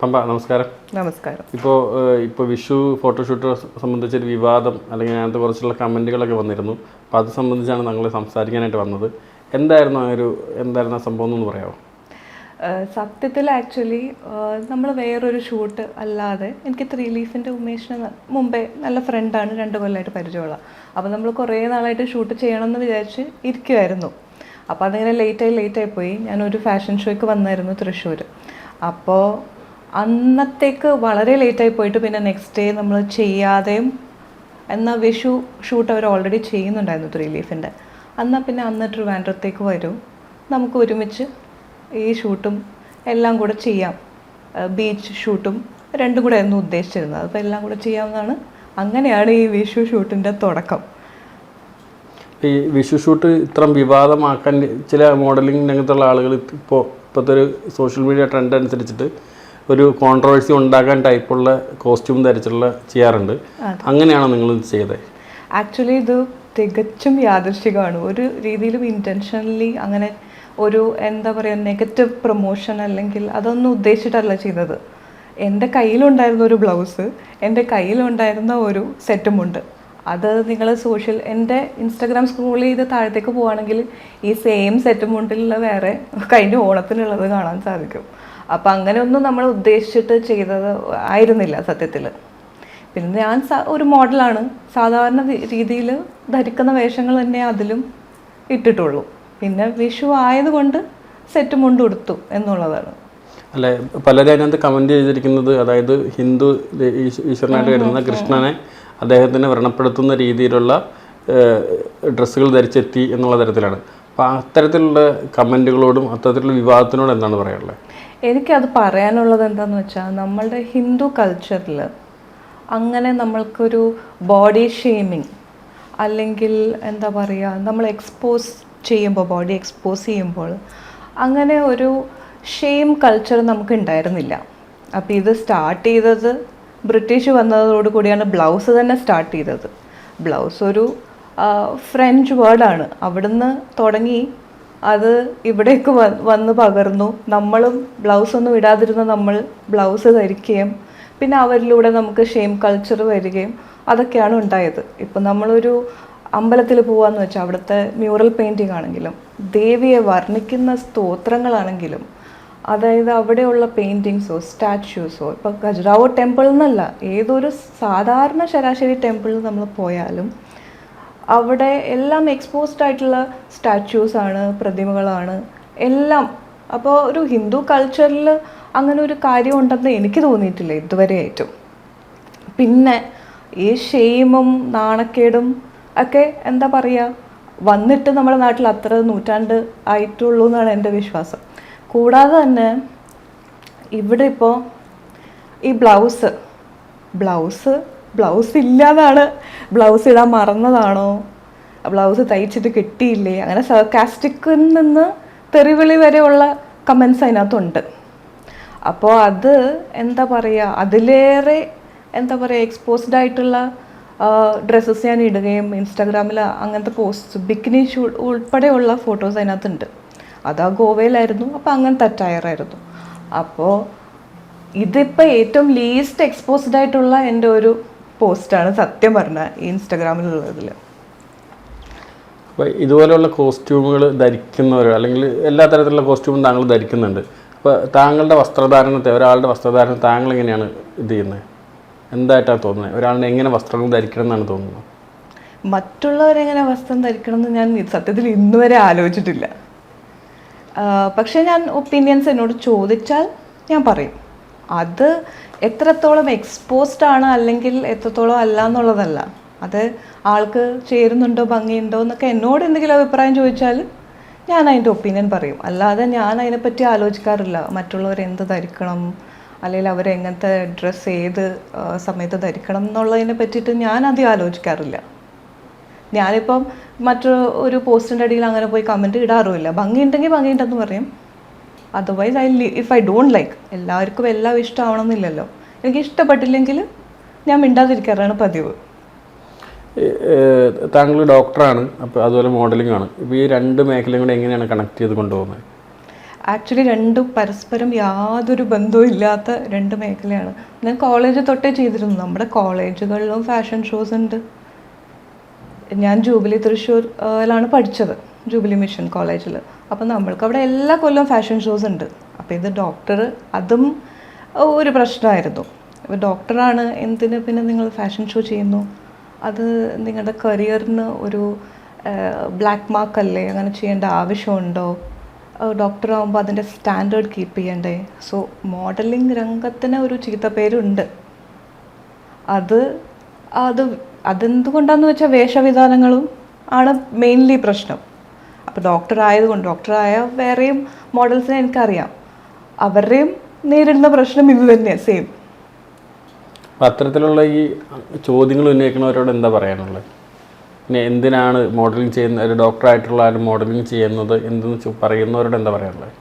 പമ്പ നമസ്കാരം. നമസ്കാരം. ഇപ്പോൾ ഇപ്പോൾ വിഷു ഫോട്ടോഷൂട്ട് സംബന്ധിച്ചൊരു വിവാദം അല്ലെങ്കിൽ അതിനകത്ത് കുറച്ചുള്ള കമന്റുകളൊക്കെ വന്നിരുന്നു. അപ്പോൾ അത് സംബന്ധിച്ചാണ് ഞങ്ങൾ സംസാരിക്കാനായിട്ട് വന്നത്. എന്തായിരുന്നു ആ ഒരു എന്തായിരുന്നു ആ സംഭവം എന്ന് പറയാമോ സത്യത്തിൽ ആക്ച്വലി നമ്മൾ വേറൊരു ഷൂട്ട് അല്ലാതെ എനിക്ക് ത്രീ ലീഫിന്റെ ഉമേഷിന് മുമ്പേ നല്ല ഫ്രണ്ടാണ് രണ്ട് കൊല്ലമായിട്ട് പരിചയമുള്ള. അപ്പോൾ നമ്മൾ കുറേ നാളായിട്ട് ഷൂട്ട് ചെയ്യണമെന്ന് വിചാരിച്ച് ഇരിക്കുമായിരുന്നു അപ്പോൾ അതിങ്ങനെ ലേറ്റായി ലേറ്റായി പോയി. ഞാനൊരു ഫാഷൻ ഷോയ്ക്ക് വന്നായിരുന്നു തൃശ്ശൂർ അപ്പോൾ അന്നത്തേക്ക് വളരെ ലേറ്റായി പോയിട്ട് പിന്നെ നെക്സ്റ്റ് ഡേ നമ്മൾ ചെയ്യാതെയും എന്നാൽ വിഷു ഷൂട്ട് അവർ ഓൾറെഡി ചെയ്യുന്നുണ്ടായിരുന്നു ത്രീ ലീഫിന്റെ എന്നാൽ പിന്നെ അന്ന് ട്രിവാൻഡ്രത്തേക്ക് വരും. നമുക്ക് ഒരുമിച്ച് ഈ ഷൂട്ടും എല്ലാം കൂടെ ചെയ്യാം. ബീച്ച് ഷൂട്ടും രണ്ടും കൂടെ ആയിരുന്നു ഉദ്ദേശിച്ചിരുന്നത്. അപ്പോൾ എല്ലാം കൂടെ ചെയ്യാവുന്നതാണ്. അങ്ങനെയാണ് ഈ വിഷു ഷൂട്ടിന്റെ തുടക്കം. ഈ വിഷു ഷൂട്ട് ഇത്രയും വിവാദമാക്കാൻ ചില മോഡലിംഗ് രംഗത്തുള്ള ആളുകൾ ഇപ്പോൾ ഇപ്പോഴത്തെ ഒരു സോഷ്യൽ മീഡിയ ട്രെൻഡ് അനുസരിച്ചിട്ട് ഒരു കോൺട്രവേഴ്സി ഉണ്ടാക്കാൻ ടൈപ്പുള്ള കോസ്റ്റ്യൂം ധരിച്ചുള്ള ചെയ്യാറുണ്ട്. അങ്ങനെയാണോ നിങ്ങൾ ചെയ്തത് ആക്ച്വലി ഇത് തികച്ചും യാദൃശികമാണ് ഒരു രീതിയിലും ഇന്റൻഷനലി അങ്ങനെ ഒരു എന്താ പറയുക നെഗറ്റീവ് പ്രൊമോഷൻ അല്ലെങ്കിൽ അതൊന്നും ഉദ്ദേശിച്ചിട്ടല്ല ചെയ്തത്. എന്റെ കയ്യിലുണ്ടായിരുന്ന ഒരു ബ്ലൗസ് എന്റെ കയ്യിലുണ്ടായിരുന്ന ഒരു സെറ്റുമുണ്ട് അത് നിങ്ങൾ സോഷ്യൽ എന്റെ ഇൻസ്റ്റാഗ്രാം സ്ക്രോൾ ചെയ്ത് താഴത്തേക്ക് പോവുകയാണെങ്കിൽ ഈ സെയിം സെറ്റുമുണ്ടിലുള്ള വേറെ. കഴിഞ്ഞ ഓണത്തിനുള്ളത് കാണാൻ സാധിക്കും. അപ്പം അങ്ങനെയൊന്നും നമ്മൾ ഉദ്ദേശിച്ചിട്ട് ചെയ്തത് ആയിരുന്നില്ല സത്യത്തിൽ പിന്നെ ഞാൻ ഒരു മോഡലാണ്. സാധാരണ രീതിയിൽ ധരിക്കുന്ന വേഷങ്ങൾ തന്നെ അതിലും ഇട്ടിട്ടുള്ളൂ. പിന്നെ വിഷു ആയതുകൊണ്ട് സെറ്റ് മുണ്ട് ഉടുത്തു എന്നുള്ളതാണ്. അല്ലെ പലരും അതിനകത്ത് കമന്റ് ചെയ്തിരിക്കുന്നത് അതായത് ഹിന്ദു ഈശ്വരനായിട്ട് കരുതുന്ന കൃഷ്ണനെ അദ്ദേഹത്തിനെ വ്രണപ്പെടുത്തുന്ന രീതിയിലുള്ള ഡ്രസ്സുകൾ ധരിച്ചെത്തി എന്നുള്ള തരത്തിലാണ്. അപ്പോൾ അത്തരത്തിലുള്ള കമന്റുകളോടും അത്തരത്തിലുള്ള വിവാദത്തിനോടും എന്താണ് പറയാനുള്ളത്? എനിക്കത് പറയാനുള്ളത് എന്താന്ന് വെച്ചാൽ നമ്മളുടെ ഹിന്ദു കൾച്ചറിൽ അങ്ങനെ നമ്മൾക്കൊരു ബോഡി ഷെയ്മിങ് അല്ലെങ്കിൽ എന്താ പറയുക നമ്മൾ എക്സ്പോസ് ചെയ്യുമ്പോൾ ബോഡി എക്സ്പോസ് ചെയ്യുമ്പോൾ അങ്ങനെ ഒരു ഷെയിം കൾച്ചർ നമുക്ക് ഉണ്ടായിരുന്നില്ല അപ്പോൾ ഇത് സ്റ്റാർട്ട് ചെയ്തത് ബ്രിട്ടീഷ് വന്നതോടുകൂടിയാണ് ബ്ലൗസ് തന്നെ സ്റ്റാർട്ട് ചെയ്തത്. ബ്ലൗസ് ഒരു ഫ്രഞ്ച് വേർഡാണ് അവിടുന്ന് തുടങ്ങി അത് ഇവിടേക്ക് വന്ന് പകർന്നു. നമ്മളും ബ്ലൗസ് ഒന്നും ഇടാതിരുന്ന നമ്മൾ ബ്ലൗസ് ധരിക്കുകയും പിന്നെ അവരിലൂടെ നമുക്ക് ഷെയിം കൾച്ചർ വരികയും അതൊക്കെയാണ് ഉണ്ടായത്. ഇപ്പം നമ്മളൊരു അമ്പലത്തിൽ പോവാന്ന് വെച്ചാൽ അവിടുത്തെ മ്യൂറൽ പെയിന്റിംഗ് ആണെങ്കിലും ദേവിയെ വർണിക്കുന്ന സ്തോത്രങ്ങളാണെങ്കിലും അതായത് അവിടെയുള്ള പെയിന്റിങ്സോ സ്റ്റാച്യൂസോ ഇപ്പം ഖജുരാവോ ടെമ്പിൾ എന്നല്ല ഏതൊരു സാധാരണ ശരാശരി ടെമ്പിളിൽ നമ്മൾ പോയാലും അവിടെ എല്ലാം എക്സ്പോസ്ഡ് ആയിട്ടുള്ള സ്റ്റാച്യൂസ് ആണ് പ്രതിമകളാണ് എല്ലാം. അപ്പോൾ ഒരു ഹിന്ദു കൾച്ചറിൽ അങ്ങനെ ഒരു കാര്യം ഉണ്ടെന്ന് എനിക്ക് തോന്നിയിട്ടില്ല ഇതുവരെയായിട്ടും പിന്നെ ഈ ഷെയിമും നാണക്കേടും ഒക്കെ എന്താ പറയുക വന്നിട്ട് നമ്മുടെ നാട്ടിൽ അത്ര നൂറ്റാണ്ട് ആയിട്ടുള്ളൂ എന്നാണ് എന്റെ വിശ്വാസം. കൂടാതെ തന്നെ ഇവിടെ ഇപ്പോൾ ഈ ബ്ലൗസ് ബ്ലൗസ് ബ്ലൗസ് ഇല്ലാതാണ്. ബ്ലൗസ് ഇടാൻ മറന്നതാണോ? ബ്ലൗസ് തയ്ച്ചിട്ട് കിട്ടിയില്ലേ? അങ്ങനെ സർക്കാസ്റ്റിക്കിൽ നിന്ന് തെറിവിളി വരെയുള്ള കമൻസ് അതിനകത്തുണ്ട്. അപ്പോൾ അത് എന്താ പറയുക അതിലേറെ എന്താ പറയുക എക്സ്പോസ്ഡ് ആയിട്ടുള്ള ഡ്രസ്സസ് ഞാൻ ഇടുകയും ഇൻസ്റ്റാഗ്രാമിൽ അങ്ങനത്തെ പോസ്റ്റ് ബിക്കിനി ഷൂ ഉൾപ്പെടെയുള്ള ഫോട്ടോസ് അതിനകത്തുണ്ട്. അത് ആ ഗോവയിലായിരുന്നു അപ്പോൾ അങ്ങനത്തെ അറ്റയറായിരുന്നു അപ്പോൾ ഇതിപ്പോൾ ഏറ്റവും ലീസ്റ്റ് എക്സ്പോസ്ഡ് ആയിട്ടുള്ള എന്റെ ഒരു പോസ്റ്റാണ് സത്യം പറഞ്ഞ ഇൻസ്റ്റാഗ്രാമിലുള്ളതിൽ. അപ്പോൾ ഇതുപോലെയുള്ള കോസ്റ്റ്യൂമുകൾ ധരിക്കുന്നവരോ അല്ലെങ്കിൽ എല്ലാ തരത്തിലുള്ള കോസ്റ്റ്യൂമും താങ്കൾ ധരിക്കുന്നുണ്ട്. അപ്പോൾ താങ്കളുടെ വസ്ത്രധാരണത്തെ ഒരാളുടെ വസ്ത്രധാരണം താങ്കൾ എങ്ങനെയാണ് ഇത് ചെയ്യുന്നത്? എന്തായിട്ടാണ് തോന്നുന്നത്? ഒരാളിനെ എങ്ങനെ വസ്ത്രങ്ങൾ ധരിക്കണം എന്നാണ് തോന്നുന്നത്? മറ്റുള്ളവരെങ്ങനെ വസ്ത്രം ധരിക്കണം എന്ന് ഞാൻ സത്യത്തിൽ ഇന്നുവരെ ആലോചിച്ചിട്ടില്ല. പക്ഷേ ഞാൻ ഒപ്പീനിയൻസ് എന്നോട് ചോദിച്ചാൽ ഞാൻ പറയും. അത് എത്രത്തോളം എക്സ്പോസ്ഡ് ആണ് അല്ലെങ്കിൽ എത്രത്തോളം അല്ല എന്നുള്ളതല്ല. അത് ആൾക്ക് ചേരുന്നുണ്ടോ ഭംഗിയുണ്ടോ എന്നൊക്കെ എന്നോട് എന്തെങ്കിലും അഭിപ്രായം ചോദിച്ചാൽ ഞാൻ അതിന്റെ ഒപ്പീനിയൻ പറയും. അല്ലാതെ ഞാൻ അതിനെപ്പറ്റി ആലോചിക്കാറില്ല. മറ്റുള്ളവർ എന്ത് ധരിക്കണം അല്ലെങ്കിൽ അവരെങ്ങനത്തെ ഡ്രസ്സ് ഏത് സമയത്ത് ധരിക്കണം എന്നുള്ളതിനെ പറ്റിയിട്ട് ഞാൻ അധികം ആലോചിക്കാറില്ല. ഞാനിപ്പം മറ്റൊരു ഒരു പോസ്റ്റിന്റെ അടിയിൽ അങ്ങനെ പോയി കമന്റ് ഇടാറുമില്ല. ഭംഗിയുണ്ടെങ്കിൽ ഭംഗിയുണ്ടെന്ന് പറയും. Otherwise I if I don't like എല്ലാവർക്കും എല്ലാം ഇഷ്ടമാവണമെന്നില്ലല്ലോ. എനിക്ക് ഇഷ്ടപ്പെട്ടില്ലെങ്കിൽ ഞാൻ മിണ്ടാതിരിക്കാറാണ് പതിവ്. താങ്കൾ ഡോക്ടറാണ് അപ്പോൾ അതുപോലെ മോഡലിംഗ് ആണ് ഇപ്പോൾ ഈ രണ്ട് മേഖലയും കൂടെ എങ്ങനെയാണ് കണക്ട് ചെയ്ത് കൊണ്ടുപോകുന്നത് ആക്ച്വലി രണ്ടും പരസ്പരം യാതൊരു ബന്ധവും ഇല്ലാത്ത രണ്ട് മേഖലയാണ്. ഞാൻ കോളേജ് തൊട്ടേ ചെയ്തിരുന്നു. നമ്മുടെ കോളേജുകളിലും ഫാഷൻ ഷോസ് ഉണ്ട്. ഞാൻ ജൂബിലി തൃശ്ശൂരിലാണ് പഠിച്ചത്. ജൂബിലി മിഷൻ കോളേജിൽ അപ്പം നമ്മൾക്ക് അവിടെ എല്ലാ കൊല്ലവും ഫാഷൻ ഷോസ് ഉണ്ട്. അപ്പോൾ ഇത് ഡോക്ടർ അതും ഒരു പ്രശ്നമായിരുന്നു. ഇപ്പോൾ ഡോക്ടറാണ് എന്തിന് പിന്നെ നിങ്ങൾ ഫാഷൻ ഷോ ചെയ്യുന്നു? അത് നിങ്ങളുടെ കരിയറിന് ഒരു ബ്ലാക്ക് മാർക്ക് അല്ലേ? അങ്ങനെ ചെയ്യേണ്ട ആവശ്യമുണ്ടോ? ഡോക്ടർ ആകുമ്പോൾ അതിന്റെ സ്റ്റാൻഡേർഡ് കീപ്പ് ചെയ്യണ്ടേ? സോ മോഡലിംഗ് രംഗത്തിന് ഒരു ചീത്ത പേരുണ്ട്. അത് അത് അതെന്തുകൊണ്ടാന്ന് വെച്ചാൽ വേഷവിധാനങ്ങളും ആണ് മെയിൻലി പ്രശ്നം. അപ്പോൾ ഡോക്ടർ ആയതുകൊണ്ട് ഡോക്ടറായ വേറെയും മോഡൽസിനെ എനിക്കറിയാം. അവരുടെയും നേരിടുന്ന പ്രശ്നം ഇത് തന്നെയാണ് സെയിം അത്തരത്തിലുള്ള ഈ ചോദ്യങ്ങൾ ഉന്നയിക്കുന്നവരോട് എന്താ പറയാനുള്ളത്? പിന്നെ എന്തിനാണ് മോഡലിംഗ് ചെയ്യുന്ന ഒരു ഡോക്ടറായിട്ടുള്ള ആരും മോഡലിംഗ് ചെയ്യുന്നത് എന്തെന്ന് പറയുന്നവരോട് എന്താ പറയാനുള്ളത്?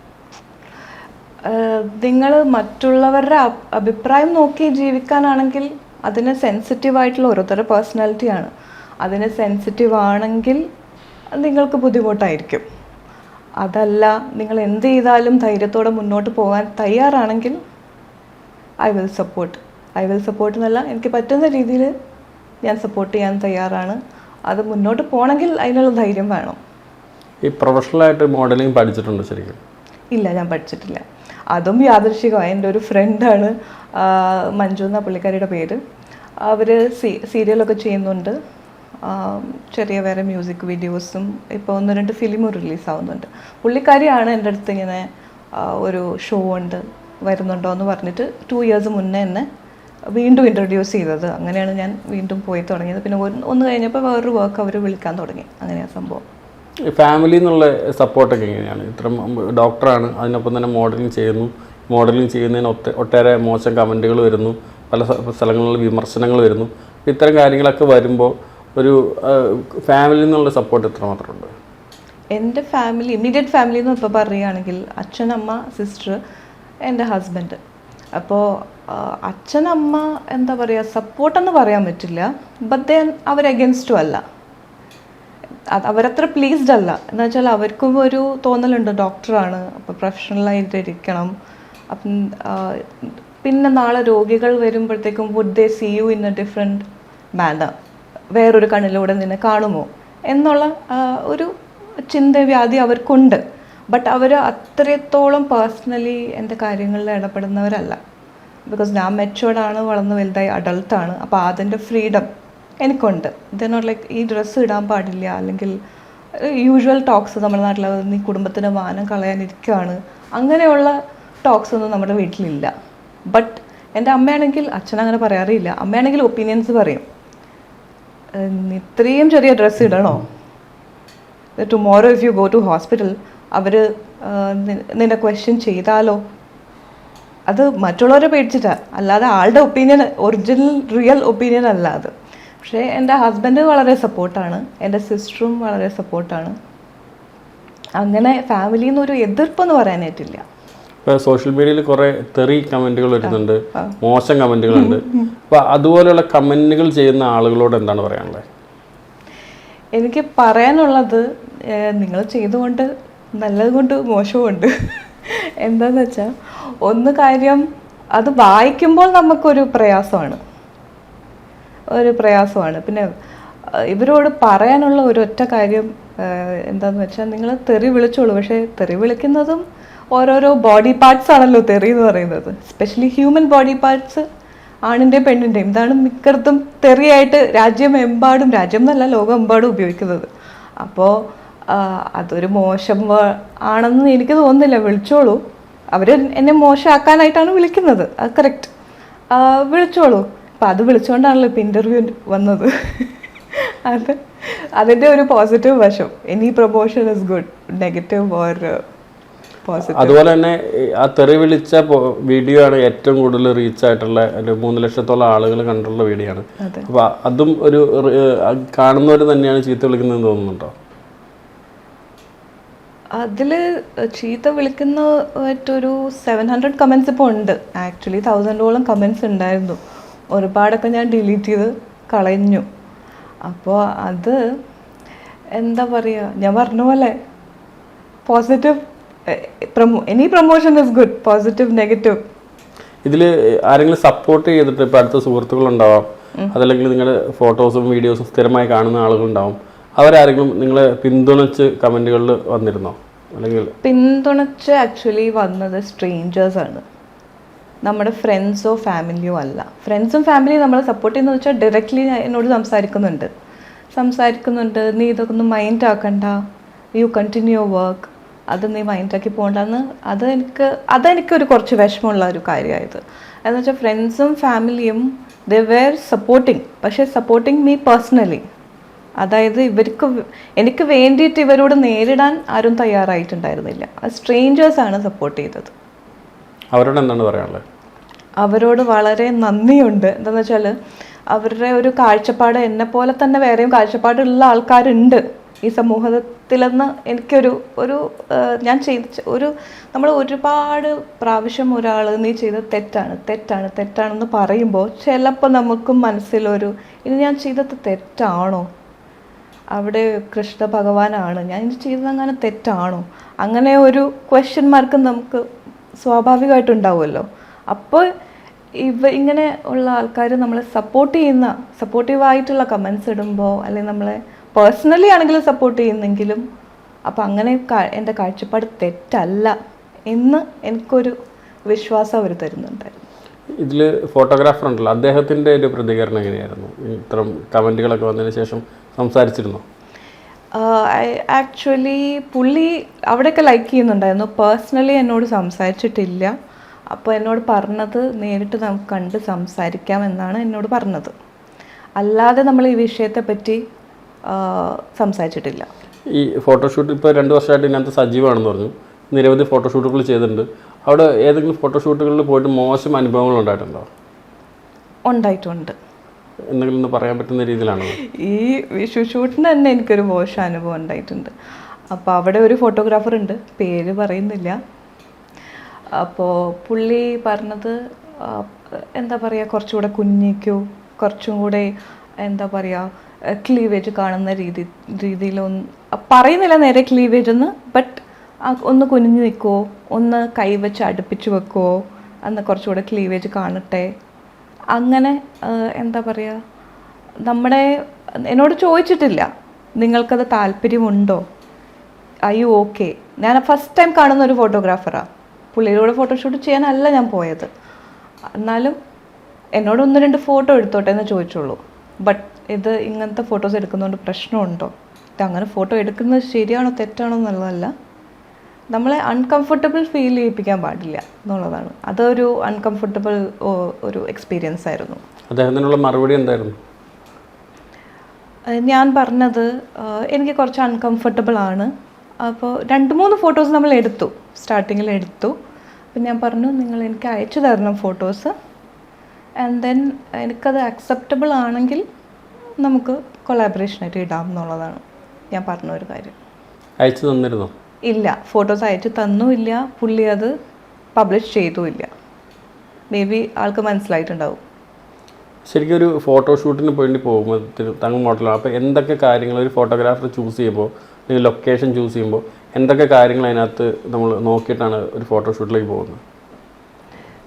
നിങ്ങൾ മറ്റുള്ളവരുടെ അഭിപ്രായം നോക്കി ജീവിക്കാനാണെങ്കിൽ അതിന് സെൻസിറ്റീവ് ആയിട്ടുള്ള ഓരോരുത്തരുടെ പേഴ്സണാലിറ്റിയാണ് അതിന് സെൻസിറ്റീവ് ആണെങ്കിൽ നിങ്ങൾക്ക് ബുദ്ധിമുട്ടായിരിക്കും. അതല്ല നിങ്ങൾ എന്ത് ചെയ്താലും ധൈര്യത്തോടെ മുന്നോട്ട് പോകാൻ തയ്യാറാണെങ്കിൽ I will support I will support എന്നല്ല എനിക്ക് പറ്റുന്ന രീതിയിൽ ഞാൻ സപ്പോർട്ട് ചെയ്യാൻ തയ്യാറാണ്. അത് മുന്നോട്ട് പോകണമെങ്കിൽ അതിനുള്ള ധൈര്യം വേണം. ഈ പ്രൊഫഷണലായിട്ട് മോഡലിംഗ് പഠിച്ചിട്ടുണ്ടോ ശരിക്കും? ഇല്ല ഞാൻ പഠിച്ചിട്ടില്ല. അതും യാദൃശികമായി. എന്റെ ഒരു ഫ്രണ്ടാണ് മഞ്ജു എന്ന പുള്ളിക്കാരിയുടെ പേര്. അവർ സീ സീരിയലൊക്കെ ചെയ്യുന്നുണ്ട്. ചെറിയ വേറെ മ്യൂസിക് വീഡിയോസും ഇപ്പോൾ ഒന്ന് രണ്ട് ഫിലിമും റിലീസ് ആവുന്നുണ്ട്. പുള്ളിക്കാരിയാണ് എന്റെ അടുത്ത് ഇങ്ങനെ ഒരു ഷോ ഉണ്ട് വരുന്നുണ്ടോ എന്ന് പറഞ്ഞിട്ട് ടു ഇയേഴ്സ് മുന്നേ എന്നെ വീണ്ടും ഇൻട്രൊഡ്യൂസ് ചെയ്തത്. അങ്ങനെയാണ് ഞാൻ വീണ്ടും പോയി തുടങ്ങിയത്. പിന്നെ ഒന്ന് കഴിഞ്ഞപ്പോൾ വേറൊരു വർക്ക് അവർ വിളിക്കാൻ തുടങ്ങി. അങ്ങനെയാണ് സംഭവം. ഫാമിലി എന്നുള്ള സപ്പോർട്ടൊക്കെ എങ്ങനെയാണ്? ഇത്ര ഡോക്ടറാണ് അതിനൊപ്പം തന്നെ മോഡലിംഗ് ചെയ്യുന്നു. മോഡലിംഗ് ചെയ്യുന്നതിന് ഒത്ത ഒട്ടേറെ മോശം കമന്റുകൾ വരുന്നു. പല സ്ഥ- സ്ഥലങ്ങളിൽ വിമർശനങ്ങൾ വരുന്നു. ഇത്തരം കാര്യങ്ങളൊക്കെ വരുമ്പോൾ ഒരു ഫാമിലിയിൽ നിന്നുള്ള സപ്പോർട്ട് എത്രമാത്രം ഉണ്ട് എന്റെ ഫാമിലി ഇമ്മീഡിയറ്റ് ഫാമിലി എന്ന് ഇപ്പോൾ പറയുകയാണെങ്കിൽ അച്ഛൻ അമ്മ സിസ്റ്റർ എന്റെ ഹസ്ബൻഡ് അപ്പോൾ അച്ഛൻ അമ്മ എന്താ പറയുക സപ്പോർട്ടെന്ന് പറയാൻ പറ്റില്ല. ബട്ട് ദൻ അവർ അഗെൻസ്റ്റും അല്ല. അവരത്ര പ്ലീസ്ഡ് അല്ല. എന്ന് വെച്ചാൽ അവർക്കും ഒരു തോന്നലുണ്ട്. ഡോക്ടറാണ് അപ്പോൾ പ്രൊഫഷണലായിട്ട് ഇരിക്കണം. അപ്പം പിന്നെ നാളെ രോഗികൾ വരുമ്പോഴത്തേക്കും would they see you in a different manner വേറൊരു കണ്ണിലൂടെ നിന്നെ കാണുമോ? എന്നുള്ള ഒരു ചിന്തവ്യാധി അവർക്കുണ്ട്. ബട്ട് അവർ അത്രത്തോളം പേഴ്സണലി എന്റെ കാര്യങ്ങളിൽ ഇടപെടുന്നവരല്ല. ബിക്കോസ് ഞാൻ മെച്ചുവേർഡാണ് വളർന്ന് വലുതായി അഡൾട്ടാണ് അപ്പോൾ അതിന്റെ ഫ്രീഡം എനിക്കുണ്ട്. ഇതിനോട് ലൈക്ക് ഈ ഡ്രസ്സ് ഇടാൻ പാടില്ല. അല്ലെങ്കിൽ യൂഷ്വൽ ടോക്സ് നമ്മുടെ നാട്ടിൽ നീ കുടുംബത്തിന്റെ മാനം കളയാനിരിക്കുകയാണ്. അങ്ങനെയുള്ള ടോക്സ് ഒന്നും നമ്മുടെ വീട്ടിലില്ല. ബട്ട് എന്റെ അമ്മയാണെങ്കിൽ അച്ഛൻ അങ്ങനെ പറയാറില്ല അമ്മയാണെങ്കിൽ ഒപ്പീനിയൻസ് പറയും. ഇത്രയും ചെറിയ ഡ്രസ്സ് ഇടണോ? Tomorrow if you go to hospital അവർ നിന്നെ ക്വസ്റ്റ്യൻ ചെയ്താലോ? അത് മറ്റുള്ളവരെ പേടിച്ചിട്ടാ. അല്ലാതെ ആളുടെ ഒപ്പീനിയൻ ഒറിജിനൽ റിയൽ ഒപ്പീനിയൻ അല്ല അത്. പക്ഷേ എന്റെ ഹസ്ബൻഡ് വളരെ സപ്പോർട്ടാണ് എന്റെ സിസ്റ്ററും വളരെ സപ്പോർട്ടാണ് അങ്ങനെ ഫാമിലിയിൽ നിന്ന് ഒരു എതിർപ്പെന്ന് പറയാനായിട്ടില്ല. സോഷ്യൽ മീഡിയയിൽ കുറേ തെറി കമന്റുകൾ വരുന്നുണ്ട് മോശം കമന്റുകളുണ്ട് അപ്പോൾ അതുപോലെയുള്ള കമന്റുകൾ ചെയ്യുന്ന ആളുകളോട് എന്താണ് പറയാനുള്ളത്? എനിക്ക് പറയാനുള്ളത് നിങ്ങൾ ചെയ്തുകൊണ്ട് നല്ലതുകൊണ്ട് മോശമുണ്ട് എന്താന്ന് വെച്ചാൽ ഒന്ന് കാര്യം അത് വായിക്കുമ്പോൾ നമുക്കൊരു പ്രയാസമാണ്. ഒരു പ്രയാസമാണ്. പിന്നെ ഇവരോട് പറയാനുള്ള ഒരൊറ്റ കാര്യം എന്താന്ന് വെച്ചാൽ നിങ്ങൾ തെറി വിളിച്ചോളൂ. പക്ഷേ തെറി വിളിക്കുന്നതും ഓരോരോ ബോഡി പാർട്സ് ആണല്ലോ തെറി എന്ന് പറയുന്നത്. സ്പെഷ്യലി ഹ്യൂമൻ ബോഡി പാർട്സ് ആണിന്റെയും പെണ്ണിന്റെയും ഇതാണ് മിക്കടത്തും തെറിയായിട്ട് രാജ്യമെമ്പാടും രാജ്യം എന്നല്ല ലോകമെമ്പാടും ഉപയോഗിക്കുന്നത്. അപ്പോൾ അതൊരു മോശം ആണെന്ന് എനിക്ക് തോന്നുന്നില്ല. വിളിച്ചോളൂ. അവർ എന്നെ മോശമാക്കാനായിട്ടാണ് വിളിക്കുന്നത്. അത് കറക്റ്റ് വിളിച്ചോളൂ. അപ്പം അത് വിളിച്ചുകൊണ്ടാണല്ലോ ഇപ്പം ഇന്റർവ്യൂ വന്നത്. അത് അതിന്റെ ഒരു പോസിറ്റീവ് വശം. Any promotion is good negative or അതുപോലെ തന്നെ ആ തെറി വിളിച്ച വീഡിയോ ആണ് ഏറ്റവും കൂടുതൽ റീച്ച് ആയിട്ടുള്ള ഒരു മൂന്ന് ലക്ഷത്തോളം ആളുകൾ കണ്ടുള്ള വീഡിയോ ആണ് അപ്പൊ അതും ഒരു കാണുന്നവർ തന്നെയാണ് ചീത്ത വിളിക്കുന്നതെന്ന് തോന്നുന്നുണ്ടോ? അതിൽ ചീത്ത വിളിക്കുന്ന ഒരു സെവൻ ഹൺഡ്രഡ് കമൻസ് ഇപ്പോൾ ഉണ്ട്. ആക്ച്വലി തൗസൻഡോളം കമൻസ് ഉണ്ടായിരുന്നു. ഒരുപാടൊക്കെ ഞാൻ ഡിലീറ്റ് ചെയ്ത് കളഞ്ഞു. അപ്പോൾ അത് എന്താ പറയുക ഞാൻ പറഞ്ഞ പോലെ positive any promotion is good positive negative ഇതിൽ ആരെങ്കിലും സപ്പോർട്ട് ചെയ്തിട്ട് ഇപ്പം അടുത്ത സുഹൃത്തുക്കളുണ്ടാവാം. അതല്ലെങ്കിൽ നിങ്ങളുടെ ഫോട്ടോസും വീഡിയോസും സ്ഥിരമായി കാണുന്ന ആളുകളുണ്ടാവും. അവരാരെങ്കിലും നിങ്ങളെ പിന്തുണച്ച് കമന്റുകളിൽ വന്നിരുന്നോ? അല്ലെങ്കിൽ പിന്തുണച്ച് ആക്ച്വലി വന്നത് സ്ട്രേഞ്ചേഴ്സ് ആണ്. നമ്മുടെ ഫ്രണ്ട്സോ ഫാമിലിയോ അല്ല. ഫ്രണ്ട്സും ഫാമിലിയും നമ്മളെ സപ്പോർട്ട് ചെയ്യുന്ന വെച്ചാൽ ഡയറക്റ്റ്ലി എന്നോട് സംസാരിക്കുന്നുണ്ട്. സംസാരിക്കുന്നുണ്ട് നീ ഇതൊക്കെ ഒന്ന് മൈൻഡ് ആക്കണ്ട. യു കണ്ടിന്യൂ വർക്ക് അത് നീ മൈൻഡാക്കി പോകണ്ടെന്ന് അത് എനിക്ക് അതെനിക്കൊരു കുറച്ച് വിഷമമുള്ള ഒരു കാര്യമായത്. എന്ന് വെച്ചാൽ ഫ്രണ്ട്സും ഫാമിലിയും ദ വേർ സപ്പോർട്ടിങ് പക്ഷേ സപ്പോർട്ടിങ് മീ പേഴ്സണലി അതായത് ഇവർക്ക് എനിക്ക് വേണ്ടിയിട്ട് ഇവരോട് നേരിടാൻ ആരും തയ്യാറായിട്ടുണ്ടായിരുന്നില്ല. സ്ട്രേഞ്ചേഴ്സാണ് സപ്പോർട്ട് ചെയ്തത്. അവരോട് എന്താണ് പറയാനുള്ളത്? അവരോട് വളരെ നന്ദിയുണ്ട്. എന്താണെന്ന് വെച്ചാൽ അവരുടെ ഒരു കാഴ്ചപ്പാട് എന്നെ പോലെ തന്നെ വേറെയും കാഴ്ചപ്പാടുള്ള ആൾക്കാരുണ്ട്. ഈ സമൂഹത്തിലെന്ന് എനിക്കൊരു ഒരു ഞാൻ ചെയ്ത ഒരു നമ്മൾ ഒരുപാട് പ്രാവശ്യം ഒരാൾ നീ ചെയ്ത തെറ്റാണ് തെറ്റാണ് തെറ്റാണെന്ന് പറയുമ്പോൾ ചിലപ്പോൾ നമുക്കും മനസ്സിലൊരു ഇനി ഞാൻ ചെയ്തത് തെറ്റാണോ? അവിടെ കൃഷ്ണ ഭഗവാനാണ് ഞാൻ ഇത് ചെയ്തത് അങ്ങനെ തെറ്റാണോ? അങ്ങനെ ഒരു ക്വസ്റ്റ്യൻ മാർക്ക് നമുക്ക് സ്വാഭാവികമായിട്ടുണ്ടാവുമല്ലോ അപ്പോൾ ഇവ ഇങ്ങനെ ഉള്ള ആൾക്കാർ നമ്മളെ സപ്പോർട്ട് ചെയ്യുന്ന സപ്പോർട്ടീവായിട്ടുള്ള കമൻസ് ഇടുമ്പോൾ അല്ലെങ്കിൽ നമ്മളെ പേഴ്സണലി ആണെങ്കിലും സപ്പോർട്ട് ചെയ്യുന്നെങ്കിലും അപ്പോൾ അങ്ങനെ എന്റെ കാഴ്ചപ്പാട് തെറ്റല്ല എന്ന് എനിക്കൊരു വിശ്വാസം അവർ തരുന്നുണ്ടായിരുന്നു. ഇതിൽ ഫോട്ടോഗ്രാഫർ ഉണ്ടല്ലോ അദ്ദേഹത്തിന്റെ ഒരു പ്രതികരണം എങ്ങനെയായിരുന്നു? ഇത്തരം കമന്റുകളൊക്കെ വന്നതിന് ശേഷം സംസാരിച്ചിരുന്നു? ആക്ച്വലി പുള്ളി അവിടെയൊക്കെ ലൈക്ക് ചെയ്യുന്നുണ്ടായിരുന്നു. പേഴ്സണലി എന്നോട് സംസാരിച്ചിട്ടില്ല. അപ്പോൾ എന്നോട് പറഞ്ഞത് നേരിട്ട് നമുക്ക് കണ്ട് സംസാരിക്കാം എന്നാണ് എന്നോട് പറഞ്ഞത്. അല്ലാതെ നമ്മൾ ഈ വിഷയത്തെ പറ്റി ആ, സംസാരിച്ചിട്ടില്ല. ഈ ഫോട്ടോഷൂട്ട് ഇപ്പോൾ രണ്ട് വർഷമായിട്ട് ഇതിനകത്ത് സജീവമാണെന്ന് പറഞ്ഞു. നിരവധി ഫോട്ടോഷൂട്ടുകൾ ചെയ്തിട്ടുണ്ട്. അവിടെ ഏതെങ്കിലും ഫോട്ടോഷൂട്ടുകളിൽ പോയിട്ട് മോശം അനുഭവങ്ങൾ ഉണ്ടായിട്ടുണ്ടോ? ഉണ്ടായിട്ടുണ്ട്. എന്തെങ്കിലും പറയാൻ പറ്റുന്ന രീതിയിലാണ്? ഈ വിഷു ഷൂട്ടിന് തന്നെ എനിക്കൊരു മോശം അനുഭവം ഉണ്ടായിട്ടുണ്ട്. അപ്പോൾ അവിടെ ഒരു ഫോട്ടോഗ്രാഫർ ഉണ്ട്. പേര് പറയുന്നില്ല. അപ്പോൾ പുള്ളി പറഞ്ഞത് എന്താ പറയുക കുറച്ചുകൂടെ കുഞ്ഞിക്കോ കുറച്ചും കൂടെ എന്താ പറയുക ക്ലീവേജ് കാണുന്ന രീതി രീതിയിലൊന്ന് പറയുന്നില്ല നേരെ ക്ലീവേജ് ഒന്ന് ബട്ട് ഒന്ന് കുനിഞ്ഞു നിൽക്കുമോ ഒന്ന് കൈവച്ച് അടുപ്പിച്ച് വെക്കുമോ അന്ന് കുറച്ചുകൂടെ ക്ലീവേജ് കാണട്ടെ? അങ്ങനെ എന്താ പറയുക നമ്മുടെ എന്നോട് ചോദിച്ചിട്ടില്ല. നിങ്ങൾക്കത് താല്പര്യമുണ്ടോ? ഐ യു ഓക്കെ ഞാൻ ഫസ്റ്റ് ടൈം കാണുന്ന ഒരു ഫോട്ടോഗ്രാഫറാണ് പുള്ളിയുടെ ഫോട്ടോഷൂട്ട് ചെയ്യാനല്ല ഞാൻ പോയത്. എന്നാലും എന്നോട് ഒന്ന് രണ്ട് ഫോട്ടോ എടുത്തോട്ടെ എന്ന് ചോദിച്ചുള്ളൂ. ബട്ട് ഇത് ഇങ്ങനത്തെ ഫോട്ടോസ് എടുക്കുന്നതുകൊണ്ട് പ്രശ്നമുണ്ടോ? ഇത് അങ്ങനെ ഫോട്ടോ എടുക്കുന്നത് ശരിയാണോ തെറ്റാണോ എന്നുള്ളതല്ല. നമ്മളെ അൺകംഫർട്ടബിൾ ഫീൽ ചെയ്യിപ്പിക്കാൻ പാടില്ല എന്നുള്ളതാണ്. അതൊരു അൺകംഫർട്ടബിൾ ഒരു എക്സ്പീരിയൻസ് ആയിരുന്നു. അദ്ദേഹത്തിനുള്ള മറുപടി എന്തായിരുന്നു? ഞാൻ പറഞ്ഞത് എനിക്ക് കുറച്ച് അൺകംഫർട്ടബിൾ ആണ്. അപ്പോൾ രണ്ട് മൂന്ന് ഫോട്ടോസ് നമ്മൾ എടുത്തു. സ്റ്റാർട്ടിങ്ങിൽ എടുത്തു. അപ്പം ഞാൻ പറഞ്ഞു നിങ്ങൾ എനിക്ക് അയച്ചു തരണം ഫോട്ടോസ് ആൻഡ് ദെൻ എനിക്കത് അക്സെപ്റ്റബിൾ ആണെങ്കിൽ നമുക്ക് കൊളാബറേഷനായിട്ട് ഇടാം എന്നുള്ളതാണ് ഞാൻ പറഞ്ഞ ഒരു കാര്യം. അയച്ചു തന്നിരുന്നോ? ഇല്ല ഫോട്ടോസ് അയച്ചു തന്നുമില്ല പുള്ളി അത് പബ്ലിഷ് ചെയ്തുമില്ല മേ ബി ആൾക്ക് മനസ്സിലായിട്ടുണ്ടാവും. ശരിക്കും ഒരു ഫോട്ടോഷൂട്ടിന് വേണ്ടി പോകുമ്പോൾ തങ്ങ് മോഡലാണ് അപ്പോൾ എന്തൊക്കെ കാര്യങ്ങൾ ഒരു ഫോട്ടോഗ്രാഫർ ചൂസ് ചെയ്യുമ്പോൾ അല്ലെങ്കിൽ ലൊക്കേഷൻ ചൂസ് ചെയ്യുമ്പോൾ എന്തൊക്കെ കാര്യങ്ങൾ അതിനകത്ത് നമ്മൾ നോക്കിയിട്ടാണ് ഒരു ഫോട്ടോഷൂട്ടിലേക്ക് പോകുന്നത്?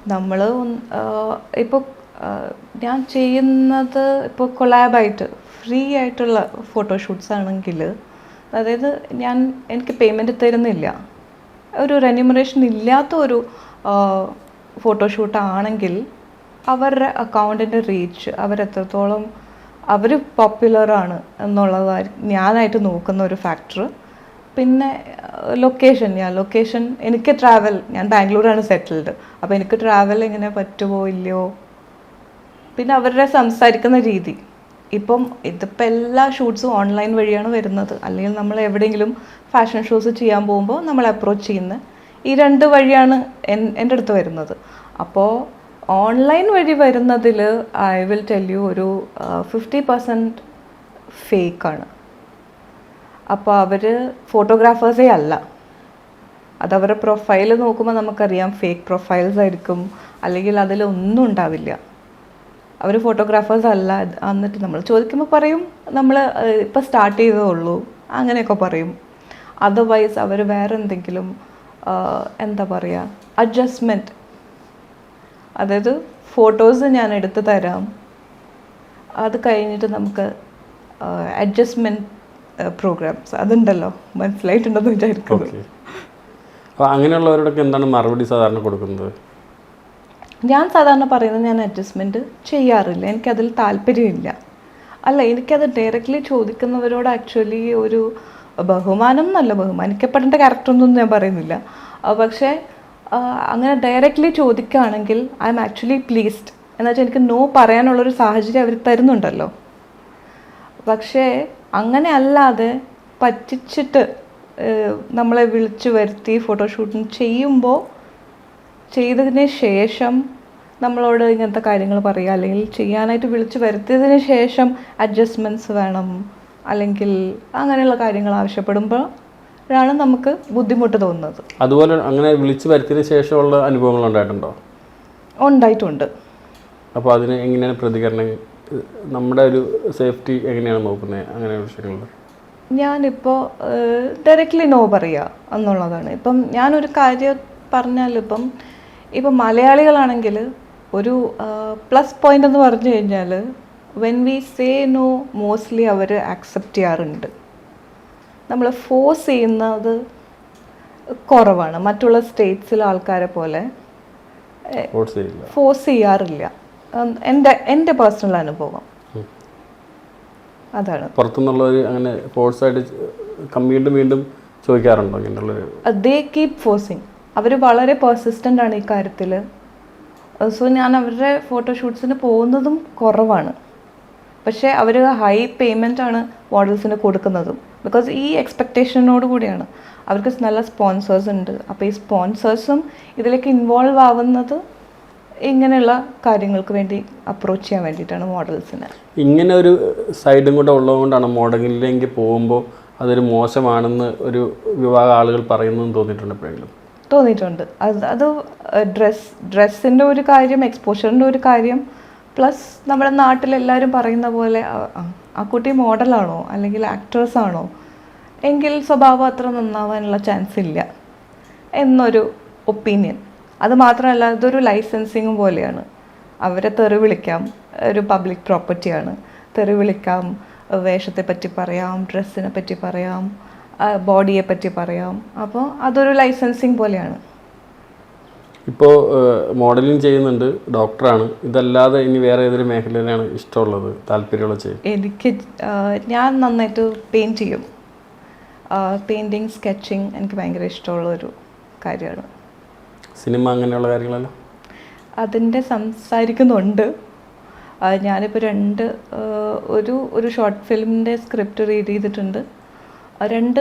നമ്മൾ ഇപ്പോൾ ഞാൻ ചെയ്യുന്നത് ഇപ്പോൾ കൊളാബായിട്ട് ഫ്രീ ആയിട്ടുള്ള ഫോട്ടോഷൂട്ട്സ് ആണെങ്കിൽ അതായത് ഞാൻ എനിക്ക് പേയ്മെന്റ് തരുന്നില്ല. ഒരു റെന്യൂമറേഷൻ ഇല്ലാത്ത ഒരു ഫോട്ടോഷൂട്ട് ആണെങ്കിൽ അവരുടെ അക്കൗണ്ടിന്റെ റീച്ച് അവരെത്രത്തോളം അവർ പോപ്പുലറാണ് എന്നുള്ളതായി ഞാനായിട്ട് നോക്കുന്ന ഒരു ഫാക്ടർ പിന്നെ ലൊക്കേഷൻ ഞാൻ ലൊക്കേഷൻ എനിക്ക് ട്രാവൽ ഞാൻ ബാംഗ്ലൂരാണ് സെറ്റിൽഡ് അപ്പോൾ എനിക്ക് ട്രാവൽ എങ്ങനെ പറ്റുമോ ഇല്ലയോ? പിന്നെ അവരുടെ സംസാരിക്കുന്ന രീതി. ഇപ്പം ഇതിപ്പോൾ എല്ലാ ഷൂട്ട്സും ഓൺലൈൻ വഴിയാണ് വരുന്നത്. അല്ലെങ്കിൽ നമ്മൾ എവിടെയെങ്കിലും ഫാഷൻ ഷോസ് ചെയ്യാൻ പോകുമ്പോൾ നമ്മൾ അപ്രോച്ച് ചെയ്യുന്ന ഈ രണ്ട് വഴിയാണ് എൻ- എന്റെ അടുത്ത് വരുന്നത്. അപ്പോൾ ഓൺലൈൻ വഴി വരുന്നതിൽ ഐ വിൽ ടെൽ യു ഒരു ഫിഫ്റ്റി പെർസെന്റ് ഫേക്കാണ് അപ്പോൾ അവർ ഫോട്ടോഗ്രാഫേഴ്സേ അല്ല. അത് അവരുടെ പ്രൊഫൈൽ നോക്കുമ്പോൾ നമുക്കറിയാം ഫേക്ക് പ്രൊഫൈൽസ് ആയിരിക്കും. അല്ലെങ്കിൽ അതിലൊന്നും ഉണ്ടാവില്ല. അവർ ഫോട്ടോഗ്രാഫേഴ്സ് അല്ല. എന്നിട്ട് നമ്മൾ ചോദിക്കുമ്പോൾ പറയും നമ്മൾ ഇപ്പോൾ സ്റ്റാർട്ട് ചെയ്തേ ഉള്ളൂ. അങ്ങനെയൊക്കെ പറയും. അതർവൈസ് അവർ വേറെ എന്തെങ്കിലും എന്താ പറയുക അഡ്ജസ്റ്റ്മെന്റ് അതായത് ഫോട്ടോസ് ഞാൻ എടുത്ത് തരാം. അത് കഴിഞ്ഞിട്ട് നമുക്ക് അഡ്ജസ്റ്റ്മെന്റ് പ്രോഗ്രാംസ് അതുണ്ടല്ലോ. മനസ്സിലായിട്ടുണ്ടെന്ന് വിചാരിക്കുന്നു. അപ്പോൾ അങ്ങനെയുള്ളവരോടൊക്കെ എന്താണ് മറുപടി സാധാരണ കൊടുക്കുന്നത്? ഞാൻ സാധാരണ പറയുന്നത് ഞാൻ അഡ്ജസ്റ്റ്മെന്റ് ചെയ്യാറില്ല. എനിക്കതിൽ താല്പര്യമില്ല. അല്ല എനിക്കത് ഡയറക്റ്റ്ലി ചോദിക്കുന്നവരോട് ആക്ച്വലി ഒരു ബഹുമാനം എന്നല്ല ബഹുമാനിക്കപ്പെടേണ്ട ക്യാരക്ടറൊന്നും ഞാൻ പറയുന്നില്ല. പക്ഷേ അങ്ങനെ ഡയറക്റ്റ്ലി ചോദിക്കുകയാണെങ്കിൽ ഐ എം ആക്ച്വലി പ്ലീസ്ഡ് എന്നുവെച്ചാൽ എനിക്ക് നോ പറയാനുള്ളൊരു സാഹചര്യം അവർ തരുന്നുണ്ടല്ലോ. പക്ഷേ അങ്ങനെ അല്ലാതെ പറ്റിച്ചിട്ട് നമ്മളെ വിളിച്ചു വരുത്തി ഫോട്ടോഷൂട്ടിങ് ചെയ്യുമ്പോൾ ചെയ്തതിന് ശേഷം നമ്മളോട് ഇങ്ങനത്തെ കാര്യങ്ങൾ പറയുക അല്ലെങ്കിൽ ചെയ്യാനായിട്ട് വിളിച്ചു വരുത്തിയതിന് ശേഷം അഡ്ജസ്റ്റ്മെന്റ്സ് വേണം. അല്ലെങ്കിൽ അങ്ങനെയുള്ള കാര്യങ്ങൾ ആവശ്യപ്പെടുമ്പോൾ ആണ് നമുക്ക് ബുദ്ധിമുട്ട് തോന്നുന്നത്. അതുപോലെ അങ്ങനെ വിളിച്ചു വരുത്തിയതിന് ശേഷമുള്ള അനുഭവങ്ങൾ ഉണ്ടായിട്ടുണ്ടോ? ഉണ്ടായിട്ടുണ്ട്. അപ്പോൾ അതിന് എങ്ങനെയാണ് പ്രതികരണം നമ്മുടെ ഒരു സേഫ്റ്റി എങ്ങനെയാണ് നോക്കുന്നത് അങ്ങനെ വിഷയങ്ങളിൽ ഞാനിപ്പോൾ ഡയറക്റ്റ്ലി നോ പറയുക എന്നുള്ളതാണ്. ഇപ്പം ഞാനൊരു കാര്യം പറഞ്ഞാൽ ഇപ്പം ഇപ്പം മലയാളികളാണെങ്കിൽ ഒരു പ്ലസ് പോയിന്റ് എന്ന് പറഞ്ഞു കഴിഞ്ഞാൽ when we say no mostly our accept ചെയ്യാറുണ്ട്. നമ്മൾ ഫോഴ്സ് ചെയ്യുന്നത് കുറവാണ്. മറ്റുള്ള സ്റ്റേറ്റ്സിലെ ആൾക്കാരെ പോലെ ഫോഴ്സ് ചെയ്യാറില്ല. എന്റെ എന്റെ പേഴ്സണൽ അനുഭവം. അതാണ്. പുറത്തുനിന്നുള്ളവർ അങ്ങനെ ഫോഴ്സായിട്ട് വീണ്ടും വീണ്ടും ചോദിക്കാറുണ്ടോ ദേ കീപ് ഫോഴ്സിങ് അവർ വളരെ പെർസിസ്റ്റന്റ് ആണ് ഈ കാര്യത്തിൽ സോ ഞാൻ അവരുടെ ഫോട്ടോഷൂട്ട്സിന് പോകുന്നതും കുറവാണ്. പക്ഷേ അവർ ഹൈ പേയ്മെന്റ് ആണ് മോഡൽസിന് കൊടുക്കുന്നതും. ബിക്കോസ് ഈ എക്സ്പെക്റ്റേഷനോട് കൂടിയാണ്. അവർക്ക് നല്ല സ്പോൺസേഴ്സ് ഉണ്ട്. അപ്പോൾ ഈ സ്പോൺസേഴ്സും ഇതിലേക്ക് ഇൻവോൾവ് ആവുന്നത് ഇങ്ങനെയുള്ള കാര്യങ്ങൾക്ക് വേണ്ടി അപ്രോച്ച് ചെയ്യാൻ വേണ്ടിയിട്ടാണ് മോഡൽസിന് ഇങ്ങനെ ഒരു സൈഡും കൂടെ ഉള്ളതുകൊണ്ടാണ് മോഡലിലേക്ക് പോകുമ്പോൾ അതൊരു മോശമാണെന്ന് ഒരു വിഭാഗം ആളുകൾ പറയുന്നതെന്ന് തോന്നിയിട്ടുണ്ട് എപ്പോഴെങ്കിലും? തോന്നിയിട്ടുണ്ട്. അത് അത് ഡ്രസ് ഡ്രസ്സിന്റെ ഒരു കാര്യം എക്സ്പോഷറിന്റെ ഒരു കാര്യം പ്ലസ് നമ്മുടെ നാട്ടിലെല്ലാവരും പറയുന്ന പോലെ ആ കുട്ടി മോഡലാണോ അല്ലെങ്കിൽ ആക്ട്രസ് ആണോ എങ്കിൽ സ്വഭാവം അത്ര നന്നാവാനുള്ള ചാൻസ് ഇല്ല. എന്നൊരു ഒപ്പീനിയൻ അത് മാത്രമല്ല ഇതൊരു ലൈസൻസിങ് പോലെയാണ്. അവരെ തെറി വിളിക്കാം ഒരു പബ്ലിക് പ്രോപ്പർട്ടിയാണ് തെറി വിളിക്കാം വേഷത്തെ പറ്റി പറയാം ഡ്രസ്സിനെ പറ്റി പറയാം ബോഡിയെ പറ്റി പറയാം. അപ്പോൾ അതൊരു ലൈസൻസിങ് പോലെയാണ്. ഇപ്പോൾ മോഡലിംഗ് ചെയ്യുന്നുണ്ട് ഡോക്ടറാണ് ഇതല്ലാതെ ഇനി വേറെ ഏതൊരു മേഖലയിലാണ് ഇഷ്ടമുള്ളത് താല്പര്യമുള്ള ചെയ്യും എനിക്ക് ഞാൻ നന്നായിട്ട് പെയിന്റ് ചെയ്യും. പെയിന്റിങ് സ്കെച്ചിങ് എനിക്ക് ഭയങ്കര ഇഷ്ടമുള്ള ഒരു കാര്യമാണ്. സിനിമ അങ്ങനെയുള്ള കാര്യങ്ങളെല്ലാം? അതിന്റെ സംസാരിക്കുന്നുണ്ട്. ഞാനിപ്പോൾ രണ്ട് ഒരു ഒരു ഷോർട്ട് ഫിലിമിന്റെ സ്ക്രിപ്റ്റ് റീഡ് ചെയ്തിട്ടുണ്ട്. രണ്ട്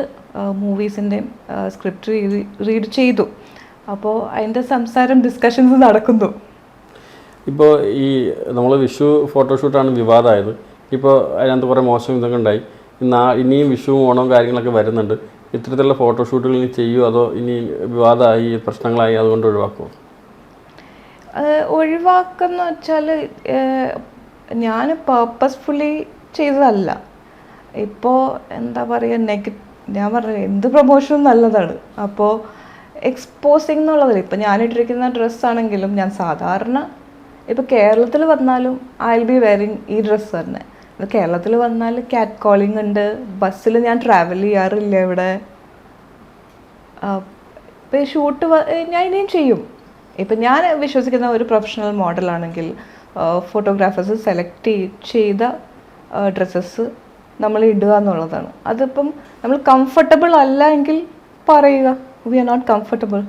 മൂവീസിന്റെ സ്ക്രിപ്റ്റ് റീഡ് ചെയ്തു. അപ്പോൾ അതിന്റെ സംസാരം ഡിസ്കഷൻസ് നടക്കുന്നു. ഇപ്പോൾ ഈ നമ്മൾ വിഷു ഫോട്ടോഷൂട്ടാണ് വിവാദമായത് ഇപ്പോൾ അതിനകത്ത് കുറേ മോശം ഇതൊക്കെ ഉണ്ടായി. നാ ഇനിയും വിഷുവും ഓണവും കാര്യങ്ങളൊക്കെ വരുന്നുണ്ട്. ഇത്തരത്തിലുള്ള ഫോട്ടോഷൂട്ടുകൾ ഇനി ചെയ്യുമോ അതോ ഇനി വിവാദമായി പ്രശ്നങ്ങളായി അതുകൊണ്ട് ഒഴിവാക്കുമോ ഒഴിവാക്കുന്ന വെച്ചാൽ ഞാൻ പേർപ്പസ്ഫുള്ളി ചെയ്തതല്ല. ഇപ്പോൾ എന്താ പറയുക നെഗ ഞാൻ പറഞ്ഞത് എന്ത് പ്രൊമോഷനും നല്ലതാണ്. അപ്പോൾ എക്സ്പോസിങ് എന്നുള്ളതിൽ ഇപ്പം ഞാനിട്ടിരിക്കുന്ന ഡ്രസ്സാണെങ്കിലും ഞാൻ സാധാരണ ഇപ്പോൾ കേരളത്തിൽ വന്നാലും ഐ വിൽ ബി വെയറിങ് ഈ ഡ്രസ്സ് തന്നെ. കേരളത്തിൽ വന്നാൽ ക്യാറ്റ് കോളിംഗ് ഉണ്ട്. ബസ്സിൽ ഞാൻ ട്രാവൽ ചെയ്യാറില്ല ഇവിടെ. ഇപ്പം ഷൂട്ട് ഞാൻ ഇനിയും ചെയ്യും. ഇപ്പം ഞാൻ വിശ്വസിക്കുന്ന ഒരു പ്രൊഫഷണൽ മോഡലാണെങ്കിൽ ഫോട്ടോഗ്രാഫേഴ്സ് സെലക്ട് ചെയ്ത ഡ്രസ്സസ് നമ്മൾ ഇടുക എന്നുള്ളതാണ്. അതിപ്പം നമ്മൾ കംഫർട്ടബിൾ അല്ല എങ്കിൽ പറയുക we are not comfortable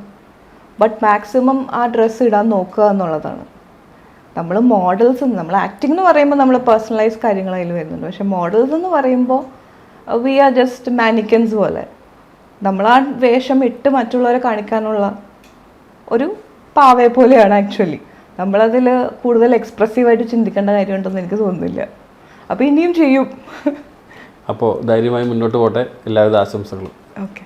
but maximum ആ ഡ്രസ്സ് ഇടാൻ നോക്കുക എന്നുള്ളതാണ്. നമ്മൾ മോഡൽസ് നമ്മൾ ആക്ടിംഗ് എന്ന് പറയുമ്പോൾ നമ്മൾ പേഴ്സണലൈസ് കാര്യങ്ങൾ അതിൽ വരുന്നുണ്ട്. പക്ഷെ മോഡൽസ് എന്ന് പറയുമ്പോൾ വി ആർ ജസ്റ്റ് മാനിക്കൻസ് പോലെ. നമ്മൾ ആ വേഷം ഇട്ട് മറ്റുള്ളവരെ കാണിക്കാനുള്ള ഒരു പാവയെ പോലെയാണ് ആക്ച്വലി നമ്മളതിൽ കൂടുതൽ എക്സ്പ്രസീവായിട്ട് ചിന്തിക്കേണ്ട കാര്യമുണ്ടെന്ന് എനിക്ക് തോന്നുന്നില്ല. അപ്പോൾ ഇനിയും ചെയ്യും. അപ്പോൾ ധൈര്യമായി മുന്നോട്ട് പോട്ടെ. എല്ലാവിധ ആശംസകളും. ഓക്കെ